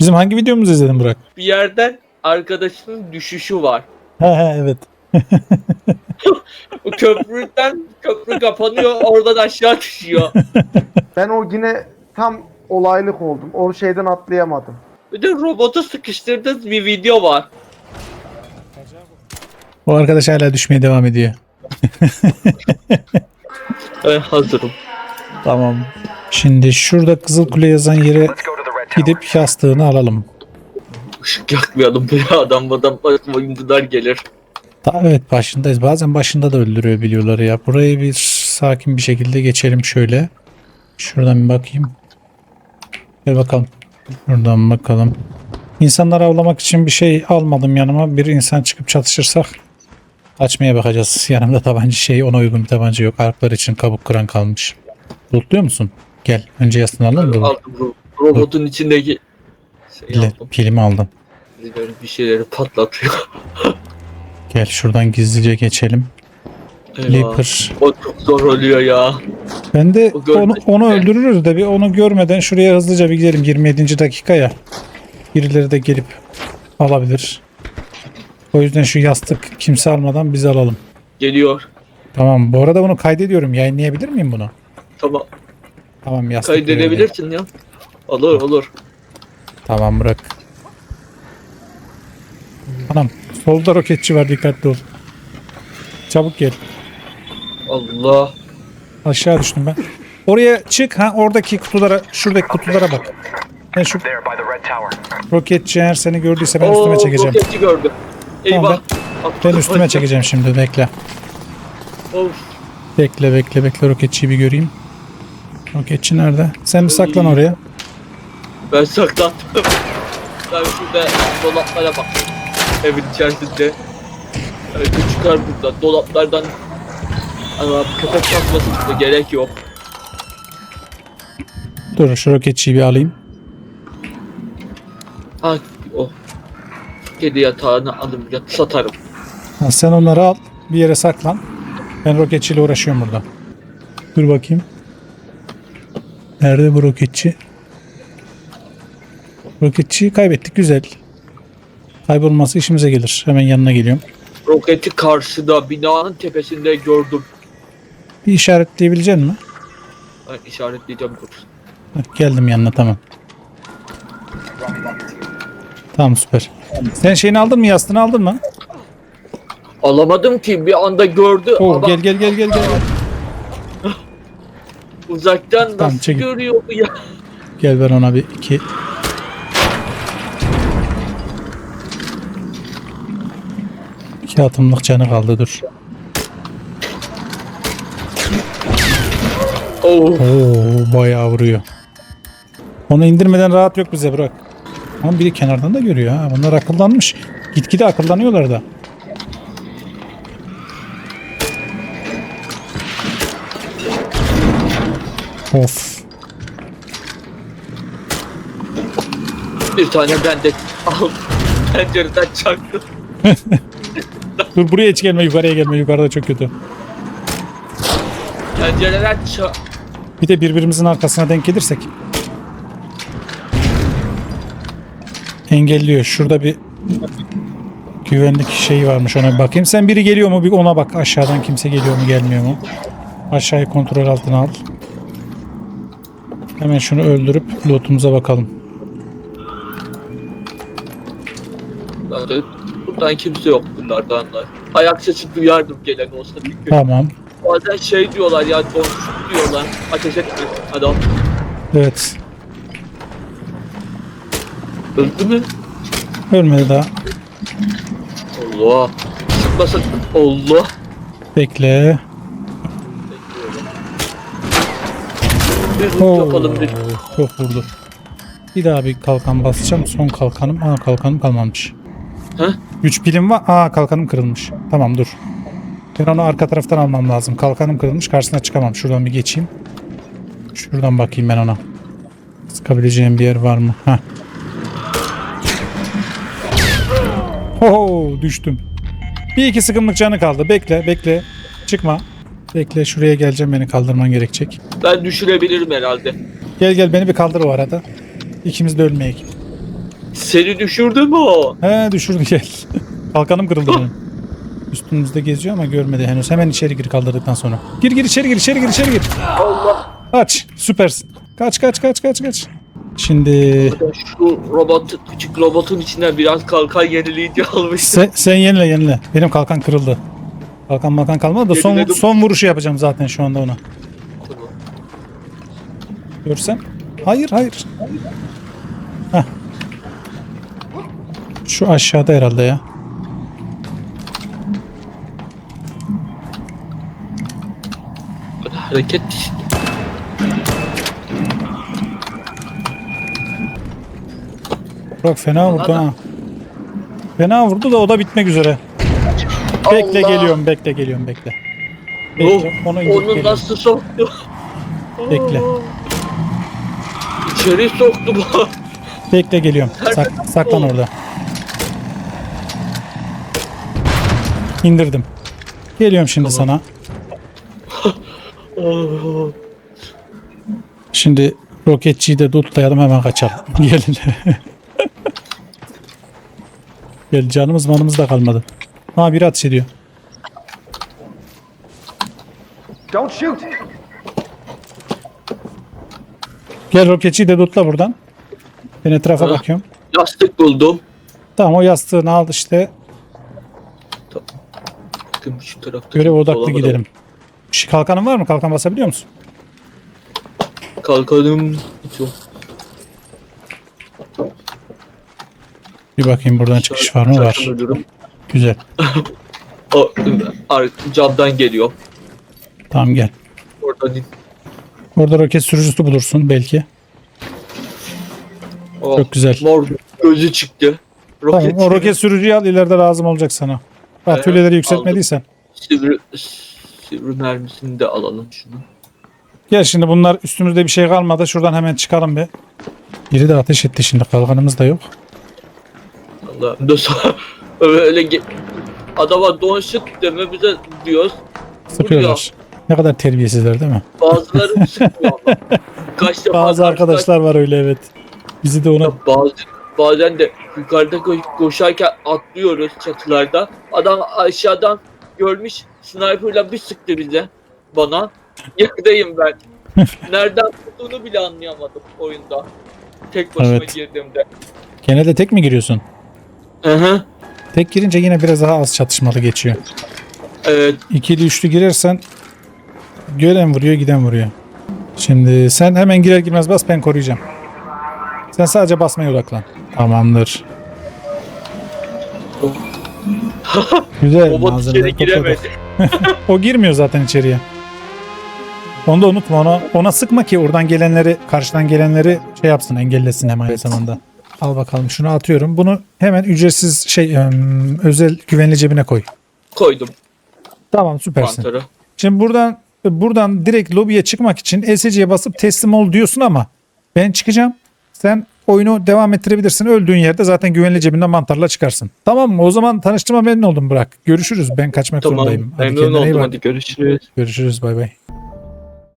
Bizim hangi videomuzu izledin Burak? Bir yerden arkadaşının düşüşü var. He he evet. O köprüden köprü kapanıyor oradan aşağı düşüyor. Ben o yine tam olaylık oldum. O şeyden atlayamadım. Bir de robotu sıkıştırdığınız bir video var. O arkadaş hala düşmeye devam ediyor. Ben hazırım. Tamam. Şimdi şurada Kızıl Kule yazan yere gidip yastığını alalım. Işık yakmayalım bir adam adam oyuncular gelir. Ta, evet başındayız. Bazen başında da öldürüyor biliyorları ya. Burayı bir sakin bir şekilde geçelim şöyle. Şuradan bir bakayım. Gel bakalım. Şuradan bakalım. İnsanları avlamak için bir şey almadım yanıma. Bir insan çıkıp çatışırsak açmaya bakacağız. Yanımda tabanca şey ona uygun bir tabanca yok. Arklar için kabuk kıran kalmış. Lootluyor musun? Gel. Önce yastığını alalım. Aldım robotun içindeki şey Pili, aldım. pilimi aldım. Birileri Bir şeyleri patlatıyor. Gel şuradan gizlice geçelim. Eyvah. Leaper. O çok zor oluyor ya. Ben de O onu, onu öldürürüz de bir onu görmeden şuraya hızlıca bir gidelim 27. dakikaya. Birileri de gelip alabilir. O yüzden şu yastık kimse almadan biz alalım. Geliyor. Tamam bu arada bunu kaydediyorum. Yayınlayabilir miyim bunu? Tamam. Tamam yastık. görevi. Kaydedebilirsin ya. Olur olur. Tamam bırak. Anam solda roketçi var dikkatli ol. Çabuk gel. Allah. Aşağı düştüm ben. Oraya çık ha oradaki kutulara şuradaki kutulara bak. Ben şu There by the red tower. roketçi eğer seni gördüyse ben Oo, üstüme çekeceğim. Roketçi gördü. Tamam, Eyvah. Ben üstüme çekeceğim şimdi bekle. Of. Bekle bekle bekle roketçiyi bir göreyim. Roketçi nerede? Sen bir saklan oraya. Ben saklandım. Ben şurada dolaplara bak. Evin içerisinde. Evet, çıkar burada. Dolaplardan Aa, köpek basması da gerek yok. Dur şu roketçiyi bir alayım. Ha, o. Kedi yatağını alım yat satarım. Ha, sen onları al. Bir yere saklan. Ben roketçiyle uğraşıyorum burada. Dur bakayım. Nerede bu roketçi? Roketçiyi kaybettik. Güzel. Kaybolması işimize gelir. Hemen yanına geliyorum. Roketi karşıda binanın tepesinde gördüm. Bir işaretleyebilecek misin? Ben işaretleyeceğim dur. Bak, geldim yanına tamam. Tamam süper. Sen şeyini aldın mı? Yastığını aldın mı? Alamadım ki bir anda gördü Oo, ama gel gel gel gel gel. uzaktan Tamam, nasıl çekil. görüyor bu ya? Gel ben ona bir iki. İki atımlık canı kaldı dur. Oo. Oo bayağı vuruyor. Onu indirmeden rahat yok bize bırak. Ama biri kenardan da görüyor ha. Bunlar akıllanmış. Gitgide akıllanıyorlar da. Of. Bir tane ben de al. Pencereden çaktım. Dur buraya hiç gelme yukarıya gelme. Yukarıda çok kötü. Pencereden ça Bir de birbirimizin arkasına denk gelirsek. Engelliyor. Şurada bir güvenlik şeyi varmış ona bir bakayım. Sen biri geliyor mu bir ona bak. Aşağıdan kimse geliyor mu gelmiyor mu? Aşağıyı kontrol altına al. Hemen şunu öldürüp lootumuza bakalım. Zaten Buradan kimse yok bunlardan da. Ayak sesi duyardım gelen olsa çünkü. Tamam. Bazen şey diyorlar ya komşu diyorlar. Ateş etme adam. Evet. Öldü mü? Ölmedi daha. Allah. Çıkmasın. Allah. Bekle. Bir Oo, yapalım bir. Çok vurdu. Bir daha bir kalkan basacağım. Son kalkanım. Ana kalkanım kalmamış. Heh? 3 pilim var. Aa kalkanım kırılmış. Tamam dur. Ben onu arka taraftan almam lazım. Kalkanım kırılmış. Karşısına çıkamam. Şuradan bir geçeyim. Şuradan bakayım ben ona. Sıkabileceğim bir yer var mı? Heh. Ho düştüm. Bir iki sıkımlık canı kaldı. Bekle bekle. Çıkma. Bekle şuraya geleceğim beni kaldırman gerekecek. Ben düşürebilirim herhalde. Gel gel beni bir kaldır o arada. İkimiz de ölmeyek. Seni düşürdü mü o? He düşürdü gel. Kalkanım kırıldı benim. Üstümüzde geziyor ama görmedi henüz. Hemen içeri gir kaldırdıktan sonra. Gir gir içeri gir içeri gir içeri gir. Allah. Kaç süpersin. Kaç kaç kaç kaç kaç. Şimdi Şu robot, küçük robotun içinden biraz kalkan yenileyici almıştım. sen, sen yenile yenile. Benim kalkan kırıldı. Kalkan makan kalmadı da son, Yeniledim. son vuruşu yapacağım zaten şu anda ona. Görsem. Hayır hayır. Heh. Şu aşağıda herhalde ya. Hareket Bak fena vurdu ha. Fena vurdu da o da bitmek üzere. Bekle Allah! geliyorum bekle geliyorum bekle. Oh, onu onu geliyorum. nasıl soktu? Bekle. İçeri soktu bu. Bekle geliyorum. Sak, saklan orada. İndirdim. Geliyorum şimdi sana. Oh. Şimdi roketçiyi de tutlayalım hemen kaçalım. Gelin. Gel canımız manımız da kalmadı. Ha biri ateş ediyor. Don't shoot. Gel roketçiyi de tutla buradan. Ben etrafa Ha. bakıyorum. Yastık buldum. Tamam o yastığını al işte. Bakın şu tarafta. Görev odaklı gidelim. Şu kalkanın var mı? Kalkan basabiliyor musun? Kalkanım hiç yok. Bir bakayım buradan çıkış var mı? Var. Ölürüm. Güzel. O, ar, camdan geliyor. Tamam gel. Oradan in. Orada roket sürücüsü bulursun belki. Oh, Çok güzel. Mor gözü çıktı. Tamam Roket, o roket sürücüyü al ileride lazım olacak sana. Atölyeleri yükseltmediysen. Sivri, sivri mermisini de alalım şunu. Gel şimdi bunlar üstümüzde bir şey kalmadı. Şuradan hemen çıkalım bir. Biri de ateş etti şimdi. Kalkanımız da yok. Allah'ım da öyle ge- adama don şık deme bize diyoruz. Sıkıyorlar. Ne kadar terbiyesizler değil mi? Bazıları sıkmıyor ama. Kaç defa Bazı arkadaşlar var öyle evet. Bizi de ona Bazı, bazen de yukarıda ko- koşarken atlıyoruz çatılarda. Adam aşağıdan görmüş sniper'la bir sıktı bize. Bana. Yerdeyim ben. Nereden vurduğunu bile anlayamadım oyunda. Tek başıma Evet. girdiğimde. gene de tek mi giriyorsun? Hı hı. Tek girince yine biraz daha az çatışmalı geçiyor. Evet. İkili üçlü girersen gören vuruyor giden vuruyor. Şimdi sen hemen girer girmez bas ben koruyacağım. Sen sadece basmaya odaklan. Tamamdır. Güzel. Robot içeri topladık. giremedi. O girmiyor zaten içeriye. Onu da unutma ona. Ona sıkma ki oradan gelenleri, karşıdan gelenleri şey yapsın, engellesin hemen aynı zamanda. Al bakalım şunu atıyorum. Bunu hemen ücretsiz şey em, özel güvenli cebine koy. Koydum Tamam süpersin. mantarı. Şimdi buradan buradan direkt lobiye çıkmak için SC'ye basıp teslim ol diyorsun ama ben çıkacağım. Sen oyunu devam ettirebilirsin. Öldüğün yerde zaten güvenli cebinden mantarla çıkarsın. Tamam mı? O zaman tanıştığıma memnun oldum Burak. Görüşürüz. Ben kaçmak Tamam. zorundayım. Hadi Memnun oldum. Hadi görüşürüz. Görüşürüz. Bay bay.